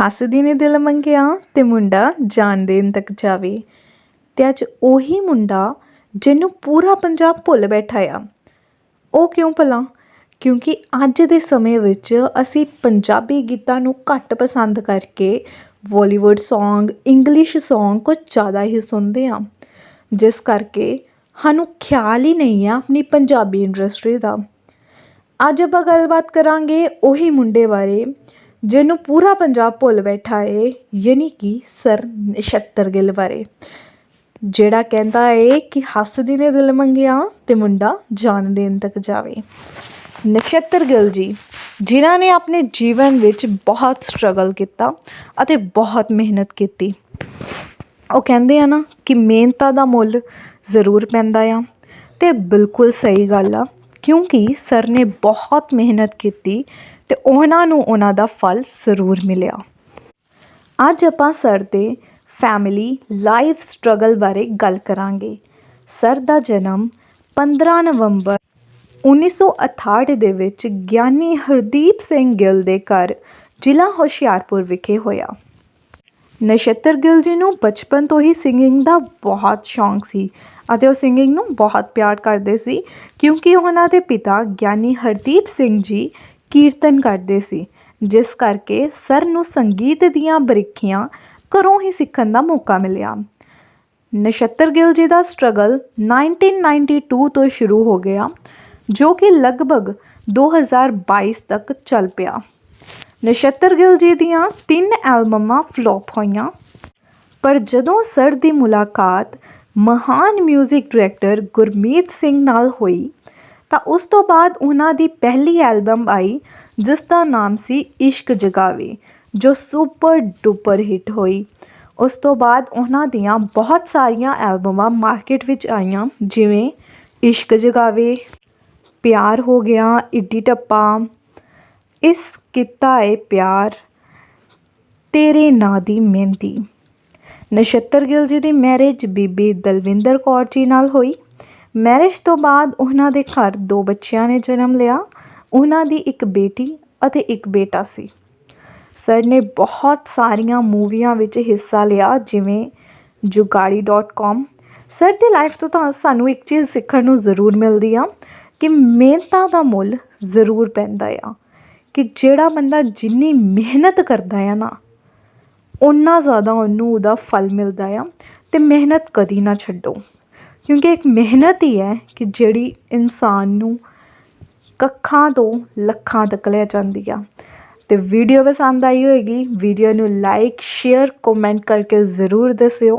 ਹੱਸਦੀ ਨੇ ਦਿਲ ਮੰਗਿਆ ਤੇ ਮੁੰਡਾ ਜਾਨ ਦੇਣ ਤੱਕ ਜਾਵੇ। ਤੇ ਅੱਜ ਉਹੀ ਮੁੰਡਾ ਜਿਹਨੂੰ ਪੂਰਾ ਪੰਜਾਬ ਭੁੱਲ ਬੈਠਾ ਆ। ਉਹ ਕਿਉਂ ਭਲਾ? ਕਿਉਂਕਿ ਅੱਜ ਦੇ ਸਮੇਂ ਵਿੱਚ ਅਸੀਂ ਪੰਜਾਬੀ ਗੀਤਾਂ ਨੂੰ ਘੱਟ ਪਸੰਦ ਕਰਕੇ ਬਾਲੀਵੁੱਡ Song ਇੰਗਲਿਸ਼ Song ਕੁਝ ਜ਼ਿਆਦਾ ਹੀ ਸੁਣਦੇ ਹਾਂ। ਜਿਸ ਕਰਕੇ ਸਾਨੂੰ ਖਿਆਲ ਹੀ ਨਹੀਂ ਆ ਆਪਣੀ ਪੰਜਾਬੀ ਇੰਡਸਟਰੀ ਦਾ। ਅੱਜ ਆਪਾਂ ਗੱਲਬਾਤ ਕਰਾਂਗੇ ਉਹੀ ਮੁੰਡੇ ਬਾਰੇ ਜਿਹਨੂੰ ਪੂਰਾ ਪੰਜਾਬ ਭੁੱਲ ਬੈਠਾ ਏ, ਯਾਨੀ ਕਿ ਸਰ ਨਛੱਤਰ ਗਿੱਲ ਬਾਰੇ। ਜਿਹੜਾ ਕਹਿੰਦਾ ਏ ਕਿ ਹੱਸਦੀ ਨੇ ਦਿਲ ਮੰਗਿਆ ਤੇ ਮੁੰਡਾ ਜਾਨ ਦੇਣ ਤੱਕ ਜਾਵੇ। ਨਛੱਤਰ ਗਿੱਲ ਜੀ, ਜਿਨ੍ਹਾਂ ਨੇ ਆਪਣੇ ਜੀਵਨ ਵਿੱਚ ਬਹੁਤ ਸਟਰਗਲ ਕੀਤਾ ਅਤੇ ਬਹੁਤ ਮਿਹਨਤ ਕੀਤੀ। ਉਹ ਕਹਿੰਦੇ ਆ ਨਾ ਕਿ ਮਿਹਨਤਾਂ ਦਾ ਮੁੱਲ ਜ਼ਰੂਰ ਪੈਂਦਾ ਆ। ਤੇ ਬਿਲਕੁਲ ਸਹੀ ਗੱਲ ਆ। ਕਿਉਂਕਿ ਸਰ ਨੇ ਬਹੁਤ ਮਿਹਨਤ ਕੀਤੀ ਤੇ ਉਹਨਾਂ ਨੂੰ ਉਹਨਾਂ ਦਾ ਫਲ ਜ਼ਰੂਰ ਮਿਲਿਆ। ਅੱਜ ਆਪਾਂ ਸਰ ਦੇ ਫੈਮਿਲੀ ਲਾਈਫ ਸਟਰਗਲ ਬਾਰੇ ਗੱਲ ਕਰਾਂਗੇ। ਸਰ ਦਾ ਜਨਮ 15 ਨਵੰਬਰ 1968 ਦੇ ਵਿੱਚ ਗਿਆਨੀ ਹਰਦੀਪ ਸਿੰਘ ਗਿੱਲ ਦੇ ਘਰ ਜ਼ਿਲ੍ਹਾ ਹੁਸ਼ਿਆਰਪੁਰ ਵਿਖੇ ਹੋਇਆ। ਨਛੱਤਰ ਗਿੱਲ ਜੀ ਨੂੰ ਬਚਪਨ ਤੋਂ ਹੀ ਸਿੰਗਿੰਗ ਦਾ ਬਹੁਤ ਸ਼ੌਂਕ ਸੀ ਅਤੇ ਉਹ ਸਿੰਗਿੰਗ ਨੂੰ ਬਹੁਤ ਪਿਆਰ ਕਰਦੇ ਸੀ ਕਿਉਂਕਿ ਉਹਨਾਂ ਦੇ ਪਿਤਾ ਗਿਆਨੀ ਹਰਦੀਪ ਸਿੰਘ ਜੀ ਕੀਰਤਨ ਕਰਦੇ ਸੀ, ਜਿਸ ਕਰਕੇ ਸਰ ਨੂੰ ਸੰਗੀਤ ਦੀਆਂ ਬਰੀਕੀਆਂ ਘਰੋਂ ਹੀ ਸਿੱਖਣ ਦਾ ਮੌਕਾ ਮਿਲਿਆ। ਨਛੱਤਰ ਗਿੱਲ ਜੀ ਦਾ ਸਟਰਗਲ 1992 ਤੋਂ ਸ਼ੁਰੂ ਹੋ ਗਿਆ, ਜੋ ਕਿ ਲਗਭਗ 2022 ਤੱਕ ਚੱਲ ਪਿਆ। ਨਛੱਤਰ ਗਿੱਲ ਜੀ ਦੀਆਂ ਤਿੰਨ ਐਲਬਮਾਂ ਫਲॉप ਹੋਈਆਂ। ਪਰ ਜਦੋਂ ਸਰ ਦੀ ਮੁਲਾਕਾਤ ਮਹਾਨ 뮤직 ਡਾਇਰੈਕਟਰ ਗੁਰਮੀਤ ਸਿੰਘ ਨਾਲ ਹੋਈ, ਤਾਂ ਉਸ ਤੋਂ ਬਾਅਦ ਉਹਨਾਂ ਦੀ ਪਹਿਲੀ ਐਲਬਮ ਆਈ, ਜਿਸ ਦਾ ਨਾਮ ਸੀ ਇਸ਼ਕ ਜਗਾਵੇ, ਜੋ ਸੁਪਰ ਡੁਪਰ ਹਿੱਟ ਹੋਈ। ਉਸ ਤੋਂ ਬਾਅਦ ਉਹਨਾਂ ਦੀਆਂ ਬਹੁਤ ਸਾਰੀਆਂ ਐਲਬਮਾਂ ਮਾਰਕੀਟ ਵਿੱਚ ਆਈਆਂ, ਜਿਵੇਂ ਇਸ਼ਕ ਜਗਾਵੇ, ਪਿਆਰ ਹੋ ਗਿਆ, ਇੱਡੀ ਟੱਪਾ ਇਸ ਕੀਤਾ ਏ ਪਿਆਰ ਤੇਰੇ ਨਾਂ ਦੀ ਮਹਿੰਦੀ। ਨਛੱਤਰ ਗਿੱਲ ਜੀ ਦੀ ਮੈਰਿਜ ਬੀਬੀ ਦਲਵਿੰਦਰ ਕੌਰ ਜੀ ਨਾਲ ਹੋਈ। ਮੈਰਿਜ ਤੋਂ ਬਾਅਦ ਉਹਨਾਂ ਦੇ ਘਰ ਦੋ ਬੱਚਿਆਂ ਨੇ ਜਨਮ ਲਿਆ। ਉਹਨਾਂ ਦੀ ਇੱਕ ਬੇਟੀ ਅਤੇ ਇੱਕ ਬੇਟਾ ਸੀ। ਸਰ ਨੇ ਬਹੁਤ ਸਾਰੀਆਂ ਮੂਵੀਆਂ ਵਿੱਚ ਹਿੱਸਾ ਲਿਆ, ਜਿਵੇਂ ਜੁਗਾੜੀ.com ਸਰ ਦੀ ਲਾਈਫ ਤੋਂ ਤਾਂ ਸਾਨੂੰ ਇੱਕ ਚੀਜ਼ ਸਿੱਖਣ ਨੂੰ ਜ਼ਰੂਰ ਮਿਲਦੀ ਆ ਕਿ ਮਿਹਨਤਾਂ ਦਾ ਮੁੱਲ ਜ਼ਰੂਰ ਪੈਂਦਾ ਆ। ਕਿ ਜਿਹੜਾ ਬੰਦਾ ਜਿੰਨੀ ਮਿਹਨਤ ਕਰਦਾ ਆ ਨਾ, ਓਨਾ ਜ਼ਿਆਦਾ ਉਹਨੂੰ ਉਹਦਾ ਫਲ ਮਿਲਦਾ ਆ ਅਤੇ ਮਿਹਨਤ ਕਦੀ ਨਾ ਛੱਡੋ। ਕਿਉਂਕਿ ਇੱਕ ਮਿਹਨਤ ਹੀ ਹੈ ਕਿ ਜਿਹੜੀ ਇਨਸਾਨ ਨੂੰ ਕੱਖਾਂ ਤੋਂ ਲੱਖਾਂ ਤੱਕ ਲੈ ਜਾਂਦੀ ਆ। ਅਤੇ ਵੀਡੀਓ ਪਸੰਦ ਆਈ ਹੋਏਗੀ, ਵੀਡੀਓ ਨੂੰ ਲਾਈਕ ਸ਼ੇਅਰ ਕਮੈਂਟ ਕਰਕੇ ਜ਼ਰੂਰ ਦੱਸਿਓ।